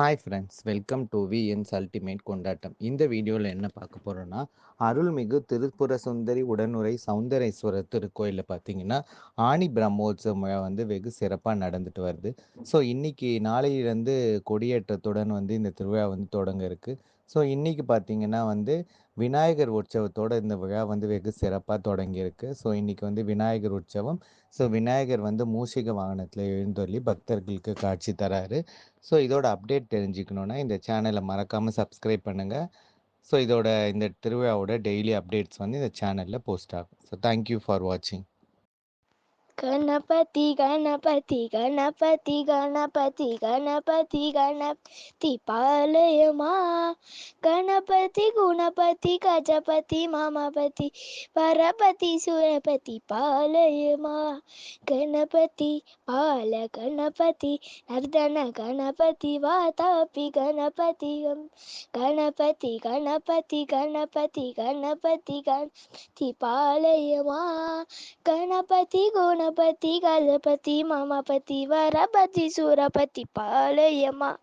Hi friends welcome to VN's ultimate கொண்டாட்டம் இந்த வீடியோவில் என்ன பார்க்க போகிறோன்னா அருள்மிகு திருப்புர சுந்தரி உடனுரை சௌந்தரேஸ்வரர் திருக்கோயிலில் பார்த்தீங்கன்னா ஆணி பிரம்மோற்சவம் வந்து வெகு சிறப்பாக நடந்துட்டு வருது. ஸோ இன்னைக்கு நாளையிலேருந்து கொடியேற்றத்துடன் வந்து இந்த திருவிழா வந்து தொடங்க இருக்குது ஸோ இன்றைக்கி பார்த்தீங்கன்னா வந்து விநாயகர் உற்சவத்தோட இந்த விழா வந்து வெகு சிறப்பாக தொடங்கியிருக்கு. ஸோ இன்னைக்கு வந்து விநாயகர் உற்சவம். ஸோ விநாயகர் வந்து மூஷிக வாகனத்தில் எழுந்தொல்லி பக்தர்களுக்கு காட்சி தராரு. ஸோ இதோட அப்டேட் தெரிஞ்சுக்கணுன்னா இந்த சேனலை மறக்காமல் சப்ஸ்கிரைப் பண்ணுங்கள் ஸோ இதோட இந்த திருவிழாவோட டெய்லி அப்டேட்ஸ் வந்து இந்த சேனலில் போஸ்ட் ஆகும். ஸோ தேங்க்யூ ஃபார் வாட்சிங். கணபதி கணபதி கணபதி கணபதி கணபதி கணபதி பாலயமா கணபதி குணபதி கஜபதி மாமபதி பரபதி சுரபதி பாலயமா கணபதி பால கணபதி நர்தன கணபதி வாதாபி கணபதி கணபதி கணபதி கணபதி கணபதி கணபதி பாலயமா கணபதி குணபதி கணபதி கலபதி மமபதி வரபதி சூரபதி பாலயமா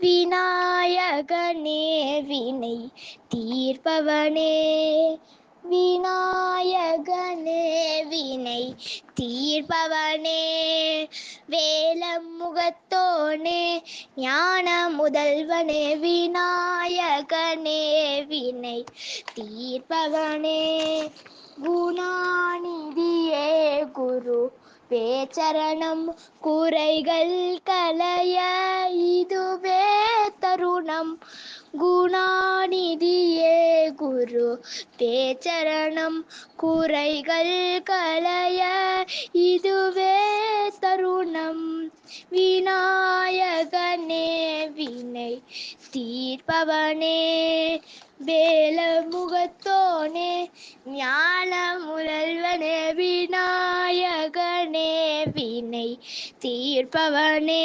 விநாயகனே வினை தீர்ப்பவனே. விநாயகனே வினை தீர்ப்பவனே. வேலமுகத்தோனே ஞான முதல்வனே. விநாயகனே வினை தீர்ப்பவனே. குணாநிதியே குரு பேச்சரணம் குறைகள் கலைய இதுவே தருணம். குணாநிதியே குரு பேச்சரணம் குறைகள் கலைய இதுவே தருணம். விநாயகனே வினை தீர்ப்பவனே வினை தீர்ப்பவனே